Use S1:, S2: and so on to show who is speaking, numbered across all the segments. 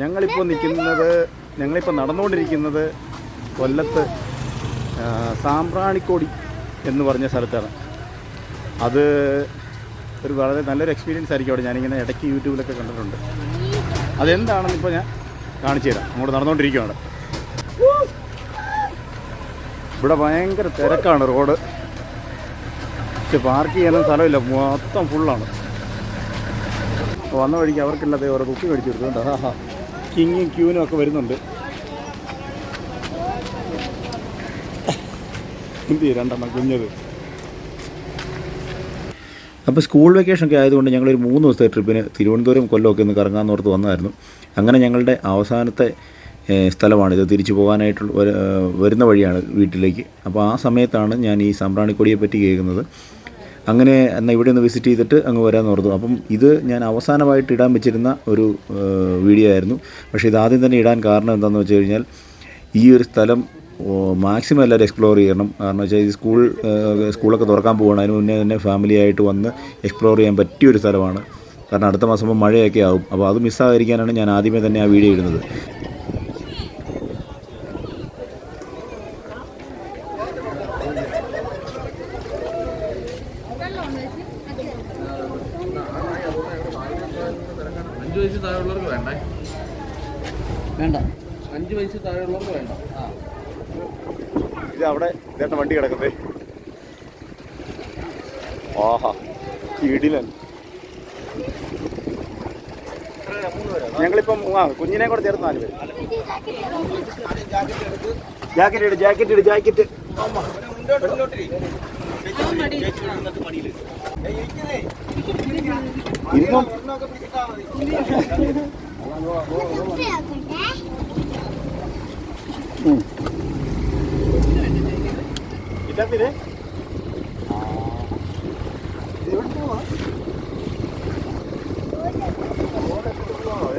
S1: ഞങ്ങളിപ്പോൾ നിൽക്കുന്നത് ഞങ്ങളിപ്പോൾ നടന്നുകൊണ്ടിരിക്കുന്നത് കൊല്ലത്ത് സാമ്പ്രാണിക്കോടി എന്ന് പറഞ്ഞ സ്ഥലത്താണ്. അത് ഒരു വളരെ നല്ലൊരു എക്സ്പീരിയൻസ് ആയിരിക്കും അവിടെ ഞാനിങ്ങനെ ഇടയ്ക്ക് യൂട്യൂബിലൊക്കെ കണ്ടിട്ടുണ്ട്. അതെന്താണെന്ന് ഇപ്പോൾ ഞാൻ കാണിച്ചു തരാം. അങ്ങോട്ട് നടന്നുകൊണ്ടിരിക്കുകയാണ്. ഇവിടെ ഭയങ്കര തിരക്കാണ് റോഡ്. പക്ഷെ പാർക്ക് ചെയ്യാനും സ്ഥലമില്ല. മൊത്തം ഫുള്ളാണ് വന്ന വഴിക്ക് അവർക്കില്ലാതെ ഓരോ കുക്കി മേടിച്ചു കൊടുത്തുകൊണ്ട് ഹാ ഹാ. കിങ്ങും ക്യൂനും ഒക്കെ വരുന്നുണ്ട്. എന്ത് രണ്ടെണ്ണം കുഞ്ഞത്. അപ്പോൾ സ്കൂൾ വെക്കേഷൻ ഒക്കെ ആയതുകൊണ്ട് ഞങ്ങളൊരു മൂന്ന് ദിവസത്തെ ട്രിപ്പിന് തിരുവനന്തപുരം കൊല്ലമൊക്കെ ഒന്ന് കറങ്ങാമെന്നോർത്ത് വന്നായിരുന്നു അങ്ങനെ ഞങ്ങളുടെ അവസാനത്തെ സ്ഥലമാണിത് തിരിച്ചു പോകാനായിട്ടുള്ള വരുന്ന വഴിയാണ് വീട്ടിലേക്ക്. അപ്പോൾ ആ സമയത്താണ് ഞാൻ ഈ സാമ്പ്രാണിക്കൊടിയെ പറ്റി കേൾക്കുന്നത്. അങ്ങനെ എന്നാൽ ഇവിടെ ഒന്ന് വിസിറ്റ് ചെയ്തിട്ട് അങ്ങ് വരാമെന്ന് ഓർത്തു. അപ്പം ഇത് ഞാൻ അവസാനമായിട്ട് ഇടാൻ വെച്ചിരുന്ന ഒരു വീഡിയോ ആയിരുന്നു. പക്ഷേ ഇത് ആദ്യം തന്നെ ഇടാൻ കാരണം എന്താണെന്ന് വെച്ച് കഴിഞ്ഞാൽ ഈ ഒരു സ്ഥലം മാക്സിമം എല്ലാവരും എക്സ്പ്ലോർ ചെയ്യണം. കാരണം വെച്ചാൽ ഈ സ്കൂൾ സ്കൂളൊക്കെ തുറക്കാൻ പോവുകയാണ് അതിന് മുന്നേ തന്നെ ഫാമിലി ആയിട്ട് വന്ന് എക്സ്പ്ലോർ ചെയ്യാൻ പറ്റിയ ഒരു സ്ഥലമാണ്. കാരണം അടുത്ത മാസം മഴയൊക്കെ ആവും. അപ്പോൾ അത് മിസ്സാകാതിരിക്കാനാണ് ഞാൻ ആദ്യമേ തന്നെ ആ വീഡിയോ ഇടുന്നത്.
S2: അഞ്ച് വയസ്സ് താഴെയുള്ളവർക്ക് വേണ്ടേ?
S3: വേണ്ട.
S2: അഞ്ച് വയസ്സ് താഴെയുള്ളവർക്ക് വേണ്ട.
S1: ഇത് അവിടെ ഇതേട്ട വണ്ടി കിടക്കുന്നത് ആഹാ ഇടിലൻ ഞങ്ങളിപ്പം ആ കുഞ്ഞിനെ കൂടെ ചേർത്ത് നാല് പേര്. ജാക്കറ്റ് ഇട് ജാക്കറ്റ് ഇട് ജാക്കറ്റ് ഇരുന്നോ ഇതാത്തില്ലേ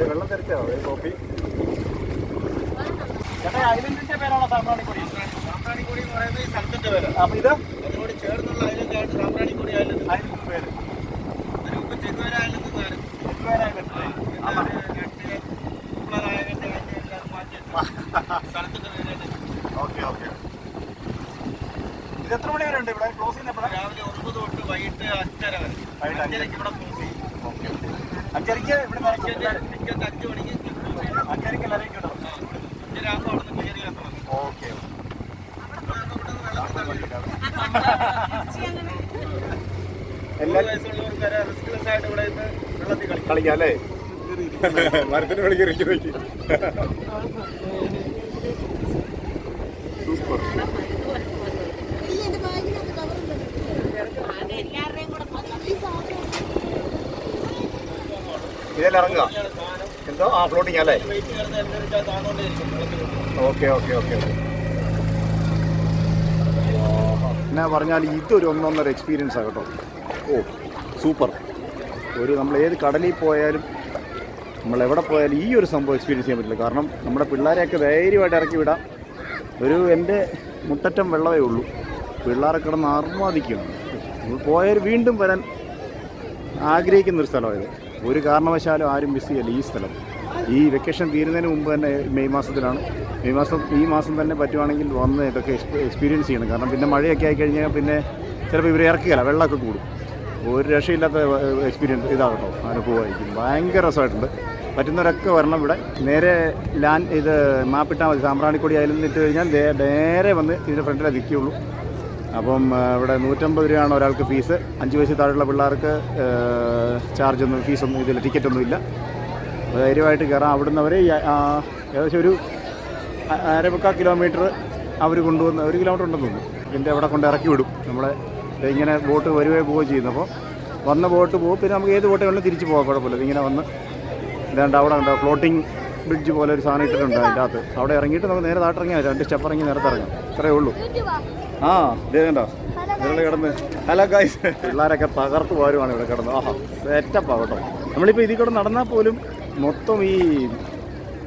S1: വെള്ളം തെറിച്ചോ കോപ്പി ചേട്ടാ ഐലൻഡിന്റെ പേരാണോ സാമ്പ്രാണിക്കൊടി
S2: സാമ്പ്രാണിക്കൊടി എന്ന് പറയുന്നത് ഈ സ്ഥലത്തിന്റെ പേര്
S1: അപ്പൊ ഇത്.
S2: ചേർന്നുള്ള ഐലൻഡാണ് സാമ്പ്രാണിക്കൊടി ഐലൻഡ്
S1: അതിന് പേര്
S2: അതിന് മുമ്പ്
S1: island. ആമാ.
S2: സ്ഥലത്തിന്റെ പേരാണ്
S1: ഓക്കെ ഓക്കെ. ഇത് എത്ര മണി വരെ ഉണ്ട് ഇവിടെ? ക്ലോസ് ചെയ്യുന്ന
S2: രാവിലെ ഒമ്പത് തൊട്ട് വൈകിട്ട് അഞ്ചര വരെ.
S1: വൈകിട്ട് അഞ്ചര.
S2: അഞ്ചരയ്ക്ക് ഇവിടെ ക്ലോസ് ചെയ്യും.
S1: അഞ്ചരയ്ക്ക് ഇവിടെ
S2: അഞ്ചരക്ക് ടിക്കറ്റ് അഞ്ചരക്ക് മണിക്ക് ക്ലോസ് ചെയ്യും
S1: അഞ്ചരയ്ക്ക് എല്ലാവരും കിട്ടും
S2: അഞ്ചര ആകുമ്പോൾ അവിടെ നിന്ന് ക്ലിയർ ചെയ്യാൻ തുടങ്ങും
S1: ഓക്കെ
S2: നൂറ്
S1: എല്ലാ
S2: വയസ്സുള്ളവർക്ക് വരെ റിസ്ക്ലെസ് ആയിട്ട് ഇവിടെ നിന്ന് വെള്ളത്തിൽ കളിക്കും.
S1: അല്ലേ? മരത്തിന് ഇറക്കി നോക്കി സൂപ്പർ. ഇതിൽ ഇറങ്ങുക. എന്തോ? ആ ഫ്ലോട്ടിങ് അല്ലേ?
S2: വെള്ളത്തിൽ
S1: ഓക്കെ ഓക്കെ ഓക്കെ. എന്നാ പറഞ്ഞാൽ ഇതൊരു ഒന്നൊന്നര എക്സ്പീരിയൻസ് ആണ് കേട്ടോ. ഓ സൂപ്പർ ഒരു നമ്മൾ ഏത് കടലിൽ പോയാലും നമ്മൾ എവിടെ പോയാലും ഈ ഒരു സംഭവം എക്സ്പീരിയൻസ് ചെയ്യാൻ പറ്റില്ല. കാരണം നമ്മുടെ പിള്ളേരെയൊക്കെ ധൈര്യമായിട്ട് ഇറക്കി വിടാം. ഒരു എന്റെ മുട്ടറ്റം വെള്ളമേ ഉള്ളൂ. പിള്ളേരെ കിടന്ന് ആർമാദിക്കുകയാണ് നമ്മൾ പോയാൽ വീണ്ടും വരാൻ ആഗ്രഹിക്കുന്നൊരു സ്ഥലമായത്. ഒരു കാരണവശാലും ആരും മിസ് ചെയ്യല്ല ഈ സ്ഥലം. ഈ വെക്കേഷൻ തീരുന്നതിന് മുമ്പ് തന്നെ മെയ് മാസത്തിലാണ്. മെയ് മാസം ഈ മാസം തന്നെ പറ്റുവാണെങ്കിൽ വന്ന് ഇതൊക്കെ എക്സ്പീരിയൻസ് ചെയ്യണം. കാരണം പിന്നെ മഴയൊക്കെ ആയി കഴിഞ്ഞാൽ പിന്നെ ചിലപ്പോൾ ഇവരെ ഇറക്കുകയല്ല വെള്ളമൊക്കെ കൂടും. ഒരു രക്ഷയില്ലാത്ത എക്സ്പീരിയൻസ് ഇതാകട്ടോ അനുഭവമായിരിക്കും. ഭയങ്കര രസമായിട്ടുണ്ട്. പറ്റുന്നവരൊക്കെ വരണം ഇവിടെ. നേരെ ലാൻഡ് ഇത് മാപ്പിട്ടാൽ മതി. സാമ്പ്രാണിക്കൊടി അതിൽ ഇട്ട് കഴിഞ്ഞാൽ നേരെ വന്ന് ഇതിന്റെ ഫ്രണ്ടിലേ നിൽക്കുകയുള്ളൂ അപ്പം ഇവിടെ നൂറ്റമ്പത് രൂപയാണ് ഒരാൾക്ക് ഫീസ്. അഞ്ച് വയസ്സിൽ താഴെയുള്ള പിള്ളേർക്ക് ചാർജൊന്നും ഫീസൊന്നും ഇതിൽ ടിക്കറ്റൊന്നും ഇല്ല. ധൈര്യമായിട്ട് കയറാം. അവിടുന്ന് അവർ ഏകദേശം ഒരു അരമുക്കാൽ കിലോമീറ്റർ അവർ കൊണ്ടുവന്ന് ഒരു കിലോമീറ്റർ ഉണ്ടെന്ന് തോന്നുന്നു. ഇതിന്റെ അവിടെ കൊണ്ട് ഇറക്കി വിടും. നമ്മളെ ഇങ്ങനെ ബോട്ട് വരുകയോ പോവുകയോ ചെയ്യുന്നു. അപ്പോൾ വന്ന ബോട്ട് പോകും പിന്നെ നമുക്ക് ഏത് ബോട്ട് വേണമെങ്കിലും തിരിച്ച് പോകാം കുഴപ്പമില്ല. ഇതിങ്ങനെ വന്ന് ഇതാണ്ട് അവിടെ ഉണ്ടോ ഫ്ലോട്ടിംഗ് ബ്രിഡ്ജ് പോലെ ഒരു സാധനം ഇട്ടിട്ടുണ്ട് അതിന്റെ അകത്ത്. അവിടെ ഇറങ്ങിയിട്ട് നമുക്ക് നേരെ താട്ടിറങ്ങിയാൽ. രണ്ട് സ്റ്റെപ്പ് ഇറങ്ങി നേരത്തെ ഇറങ്ങാം. ഇത്രയേ ഉള്ളൂ. ആ ഇതേ കണ്ടോ? നിങ്ങൾ കിടന്ന്. ഹലോ ഗൈസ് പിള്ളേരൊക്കെ തകർത്ത് പോരുവാണ് ഇവിടെ കിടന്ന്. ആഹാ സെറ്റപ്പാ കേട്ടോ നമ്മളിപ്പോൾ ഇതിൽ കൂടെ നടന്നാൽ പോലും മൊത്തം ഈ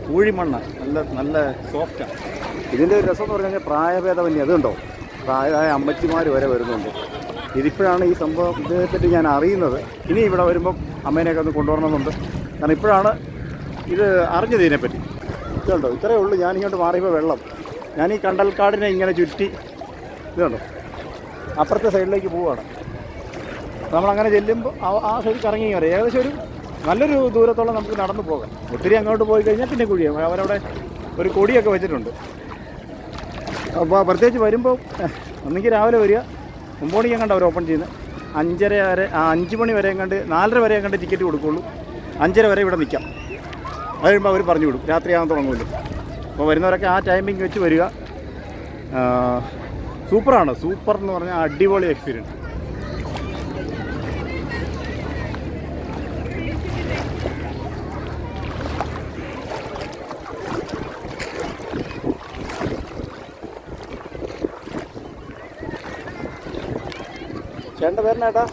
S1: പൂഴിമണ്ണ നല്ല നല്ല സോഫ്റ്റാണ് ഇതിന്റെ ഒരു രസം എന്ന് പറഞ്ഞു കഴിഞ്ഞാൽ പ്രായഭേദമന്യേ അതുണ്ടോ? പ്രായമായ അമ്മച്ചിമാർ വരെ വരുന്നുണ്ട്. ഇതിപ്പോഴാണ് ഈ സംഭവം ഇതിനെപ്പറ്റി ഞാൻ അറിയുന്നത്. ഇനി ഇവിടെ വരുമ്പം അമ്മേനെയൊക്കെ ഒന്ന് കൊണ്ടുവരണമെന്നുണ്ട്. കാരണം ഇപ്പോഴാണ് ഇത് അറിഞ്ഞത് ഇതിനെപ്പറ്റി. ഇതുണ്ടോ? ഇത്രയേ ഉള്ളൂ. ഞാനിങ്ങോട്ട് മാറിയപ്പോൾ വെള്ളം. ഞാൻ ഈ കണ്ടൽക്കാടിനെ ഇങ്ങനെ ചുറ്റി ഇതുണ്ടോ? അപ്പുറത്തെ സൈഡിലേക്ക് പോവുകയാണ്. നമ്മളങ്ങനെ ചെല്ലുമ്പോൾ ആ സൈഡിൽ കറങ്ങി വരാം ഏകദേശം ഒരു നല്ലൊരു ദൂരത്തോളം നമുക്ക് നടന്നു പോകാം. ഒത്തിരി അങ്ങോട്ട് പോയി കഴിഞ്ഞാൽ പിന്നെ കുഴിയാവും. അവരവിടെ ഒരു കൊടിയൊക്കെ വെച്ചിട്ടുണ്ട്. അപ്പോൾ പ്രത്യേകിച്ച് വരുമ്പോൾ ഒന്നെങ്കിൽ രാവിലെ വരിക. ഒമ്പത് കണ്ട് അവർ ഓപ്പൺ ചെയ്യുന്നത്. അഞ്ചര വരെ അഞ്ച് മണി വരെ കണ്ട് നാലര വരെ കണ്ട് ടിക്കറ്റ് കൊടുക്കുള്ളൂ. അഞ്ചര വരെ ഇവിടെ നിൽക്കാം അത് കഴിയുമ്പോൾ അവർ പറഞ്ഞു വിടും. രാത്രിയാകാൻ തുടങ്ങുമല്ലോ. അപ്പോൾ വരുന്നവരൊക്കെ ആ ടൈമിംഗ് വെച്ച് വരിക. സൂപ്പറാണ്. സൂപ്പർ എന്ന് പറഞ്ഞാൽ അടിപൊളി എക്സ്പീരിയൻസ് പേരിനേട്ടാ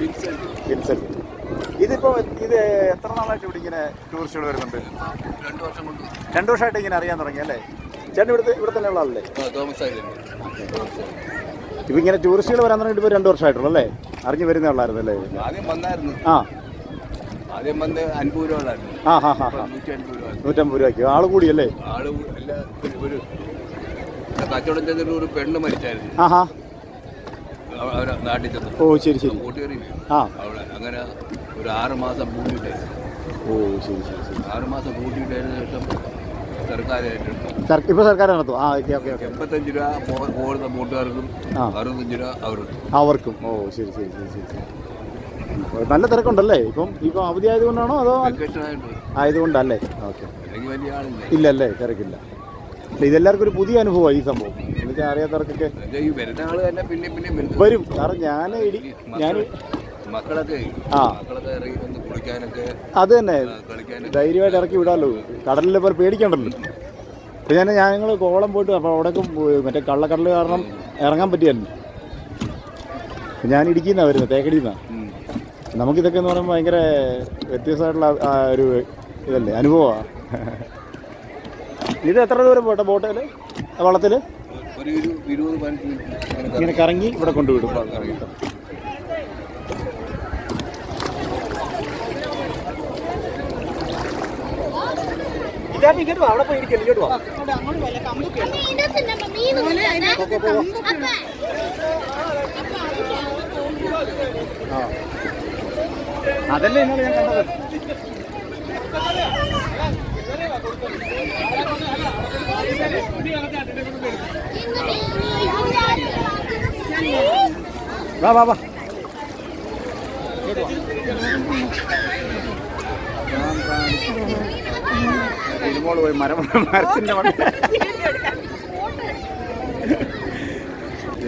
S1: വിൻസെന്റ്. ഇതിപ്പോ ഇത് എത്ര നാളായിട്ട് ഇവിടെ ഇങ്ങനെ ടൂറിസ്റ്റുകൾ വരുന്നുണ്ട്?
S4: രണ്ട് വർഷം കൊണ്ട്
S1: രണ്ടു വർഷമായിട്ട് ഇങ്ങനെ അറിയാൻ തുടങ്ങി അല്ലേ? ചേട്ടൻ ഇവിടുത്തെ ഇവിടെ തന്നെ ഉള്ള ആളല്ലേ? ഇപ്പൊ ഇങ്ങനെ ടൂറിസ്റ്റുകൾ വരാൻ തുടങ്ങിയിട്ട് ഇപ്പൊ രണ്ട് വർഷമായിട്ടുള്ളൂ അല്ലേ? അറിഞ്ഞു വരുന്നേ ഉള്ളായിരുന്നു അല്ലേ?
S4: ആദ്യം വന്നായിരുന്നു.
S1: ആ.
S4: ആദ്യം വന്ന് അൻപത് രൂപ
S1: ആ ഹാ ഹാ നൂറ്റമ്പത് രൂപയ്ക്ക്. ആൾ കൂടിയല്ലേ?
S4: ആൾ കച്ചവടം ചെയ്തിട്ട് ഒരു പെണ്ണ് മരിച്ചായിരുന്നു.
S1: ആ ഹാ
S4: അവ- അവരെ നാട്ടിൽ ചെന്നു.
S1: ഓ ശരി ശരി.
S4: കൂട്ടുകാരി
S1: ആ.
S4: അവിടെ അങ്ങനെ ഒരു ആറ് മാസം കൂട്ടിയിട്ടായിരുന്നു
S1: ഓ ശരി ശരി ശരി.
S4: ആറ് മാസം കൂട്ടിയിട്ടതിന് ശേഷം സർക്കാർ ഏറ്റെടുത്തു
S1: ഇപ്പോൾ സർക്കാർ നടത്തും? ആ ഓക്കെ ഓക്കെ ഓക്കെ.
S4: എൺപത്തഞ്ച് രൂപ പോകുന്ന ബോട്ടുകാർക്കും
S1: ആ.
S4: അറുപത്തഞ്ച് രൂപ അവർക്ക്.
S1: അവർക്കും. ഓ ശരി ശരി ശരി ശരി ശരി. നല്ല തിരക്കുണ്ടല്ലേ? ഇപ്പം ഇപ്പം അവധി ആയതുകൊണ്ടാണോ അതോ
S4: വെക്കേഷൻ
S1: ആയതുകൊണ്ടല്ലേ? ഓക്കെ.
S4: അല്ലെങ്കിൽ വലിയ ആളില്ല.
S1: ഇല്ലല്ലേ? തിരക്കില്ല. ഇതെല്ലാവർക്കും ഒരു പുതിയ അനുഭവമായി ഈ സംഭവം. എന്നുവെച്ചാൽ അറിയാത്തവർക്കൊക്കെ വരും. കാരണം ഞാൻ ഇടി ഞാൻ
S4: മക്കളൊക്കെ
S1: ആ. അത് തന്നെ. ധൈര്യമായിട്ട് ഇറക്കി വിടാമല്ലോ കടലിൽ പോലെ പേടിക്കണ്ടല്ലോ. ഇപ്പം ഞാൻ ഞങ്ങൾ കോളം പോയിട്ട് അപ്പോൾ അവിടേക്ക് മറ്റേ കള്ളക്കടൽ കാരണം ഇറങ്ങാൻ പറ്റിയായിരുന്നു ഞാൻ ഇടുക്കിന്നാണ് വരുന്നത് തേക്കടിന്നാണ്
S4: ഉം.
S1: നമുക്കിതൊക്കെ എന്ന് പറയുമ്പോൾ ഭയങ്കര വ്യത്യസ്തമായിട്ടുള്ള ഒരു ഇതല്ലേ അനുഭവമാണ് ഇത് എത്ര ദൂരം പോട്ടെ ബോട്ടിൽ വള്ളത്തിൽ ഇങ്ങനെ കറങ്ങി ഇവിടെ കൊണ്ടുവിടും. അവിടെ പോയി വാ. അതല്ലേ ഞാൻ കണ്ടത്? വാ വാ വാ. ഇരുമോൾ പോയി മരം മരത്തിന്റെ മണ്ട.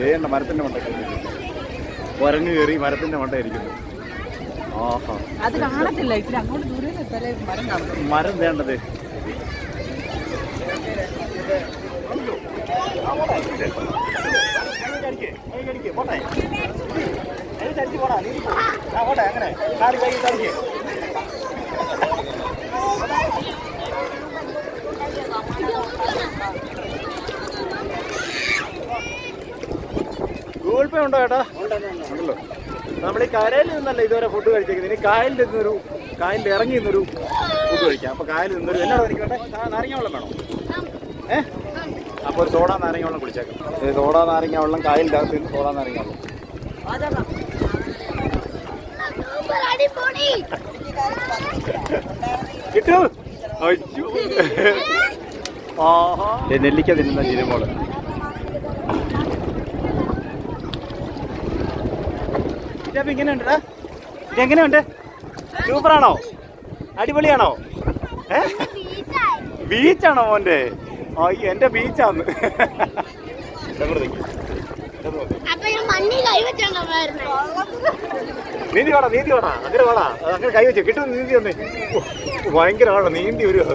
S1: ഏണ്ട മരത്തിന്റെ മണ്ട? കുരങ്ങ് കയറി മരത്തിന്റെ മണ്ട ഇരിക്കുന്നു. ആഹാ.
S5: അത് കാണത്തില്ല. ഇച്ചിരി അങ്ങോട്ട് ദൂരെ എത്താലേ മരം കാണും
S1: മരം വേണ്ടത്. ഗൂഗിൾ പേ ഉണ്ടോ ചേട്ടാ നമ്മൾ ഈ കരയിൽ നിന്നല്ല ഇതുവരെ ഫുഡ് കഴിച്ചേക്കുന്നത്. ഇനി കായലിൽ നിന്നൊരു കായലിൽ ഇറങ്ങി നിന്നൊരു ഫുഡ് കഴിക്കാം. അപ്പോൾ കായലിൽ നിന്നൊരു എന്നോട് എനിക്ക് വേണ്ടേ? നാരങ്ങ വെള്ളം വേണോ? ഏ? അപ്പോൾ സോഡ നാരങ്ങ വെള്ളം കുടിച്ചേക്കാം സോഡ നാരങ്ങ വെള്ളം കായലിന്റെ അകത്ത് സോഡ നാരങ്ങ വെള്ളം കിട്ടൂ. അയ്യോ. ആഹാ. നെല്ലിക്ക തിന്നുന്ന ജിരുമോൾ ഇതപ്പം ഇങ്ങനെയുണ്ടടാ ഇതെങ്ങനെയുണ്ട് സൂപ്പറാണോ? അടിപൊളിയാണോ? ഏ? ബീച്ചാണോ മോന്റെ? അയ്യോ എന്റെ ബീച്ചാന്ന്. ഇതങ്ങോട്ട് നിക്ക്. ഇതങ്ങോട്ട് നോക്ക്.
S6: അപ്പൊ ഇത് മണ്ണി കൈവച്ചാണോ വരുന്നത്
S1: നീന്തി വേണം നീന്തി വേണം അങ്ങനെ വേണം അങ്ങനെ കൈ വെച്ചു കിട്ടും നീന്തി വന്നേ. ഭയങ്കര ആണോ നീന്തി വരുമോ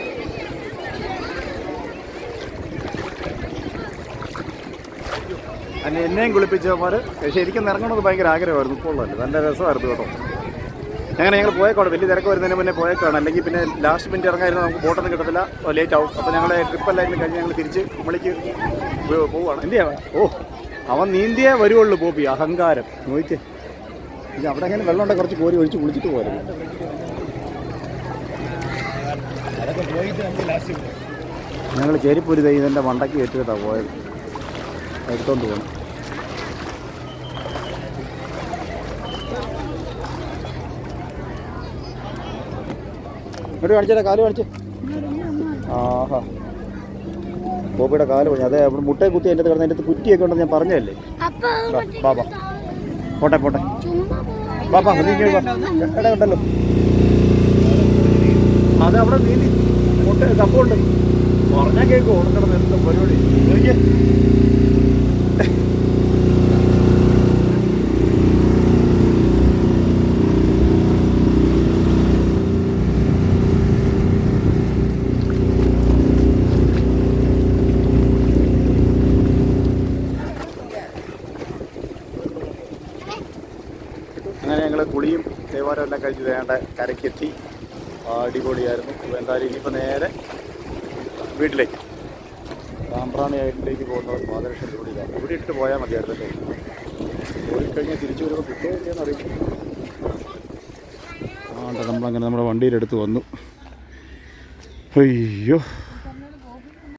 S1: അന്നെ എന്നെയും കുളിപ്പിച്ചവന്മാർ ശരിക്കും ഇറങ്ങണമെന്ന് ഭയങ്കര ആഗ്രഹമായിരുന്നു. ഇപ്പോൾ നല്ല രസമായിരുന്നു കേട്ടോ. അങ്ങനെ ഞങ്ങൾ പോയേക്കോട്ടെ വലിയ തിരക്ക് വരുന്നതിന് മുന്നേ പോയേക്കാണ്. അല്ലെങ്കിൽ പിന്നെ ലാസ്റ്റ് മിനിറ്റ് ഇറങ്ങായിരുന്നു നമുക്ക് ബോട്ടൊന്നും കിട്ടത്തില്ല ലേറ്റ് ആവും. അപ്പോൾ ഞങ്ങൾ ട്രിപ്പ് എല്ലാം കഴിഞ്ഞ് ഞങ്ങൾ തിരിച്ച് കുമളിക്ക് പോവുകയാണ് എന്തിയാ ഓ അവൻ നീന്തിയേ വരുവുള്ളൂ പോപ്പി അഹങ്കാരം. നോയിക്കേ ഇനി അവിടെ അങ്ങനെ വെള്ളം ഉണ്ടെങ്കിൽ കുറച്ച് കോരി ഒഴിച്ച് കുളിച്ചിട്ട് പോരുന്നു ഞങ്ങൾ ചേരിപ്പൂരി തൈ ഇതിന്റെ മണ്ടയ്ക്ക് കയറ്റിയിട്ടാണ് പോയത്. എടുത്തോണ്ട് പോകണം ഇങ്ങോട്ട് കാണിച്ചാ കാൽ കാണിച്ച്. ആഹാ. ബോബിയുടെ കാൽ പോയി അതെ അവിടെ മുട്ടയെ കുത്തി അതിന്റെ കിടന്ന് അതിന്റെ കുറ്റിയൊക്കെ ഉണ്ടെന്ന് ഞാൻ പറഞ്ഞതല്ലേ? ബാബാ പോട്ടെ പോട്ടെ. ബാബാ ഉണ്ടല്ലോ അത് അവിടെ നീന്തി. മുട്ട കപ്പുണ്ട് പറഞ്ഞാൽ കേൾക്കും ഓടക്കണം എന്താ പരിപാടി? അങ്ങനെ ഞങ്ങൾ കുളിയും ദേവാലയം എല്ലാം കഴിച്ച് വേണ്ട കരയ്ക്കെത്തി. അടിപൊളിയായിരുന്നു. എന്തായാലും ഇനിയിപ്പോൾ നേരെ വീട്ടിലേക്ക്. സാമ്പ്രാണി വീട്ടിലേക്ക് പോകുന്നവർ പാദരക്ഷ കൂടിയില്ല ഇവിടെ ഇട്ട് പോയാൽ മതിയായിരുന്നു കഴിഞ്ഞാൽ തിരിച്ചു വരുമ്പോൾ കിട്ടുമോ ഇല്ലയെന്ന് നമ്മളങ്ങനെ നമ്മുടെ വണ്ടിയിലെടുത്ത് വന്നു. അയ്യോ.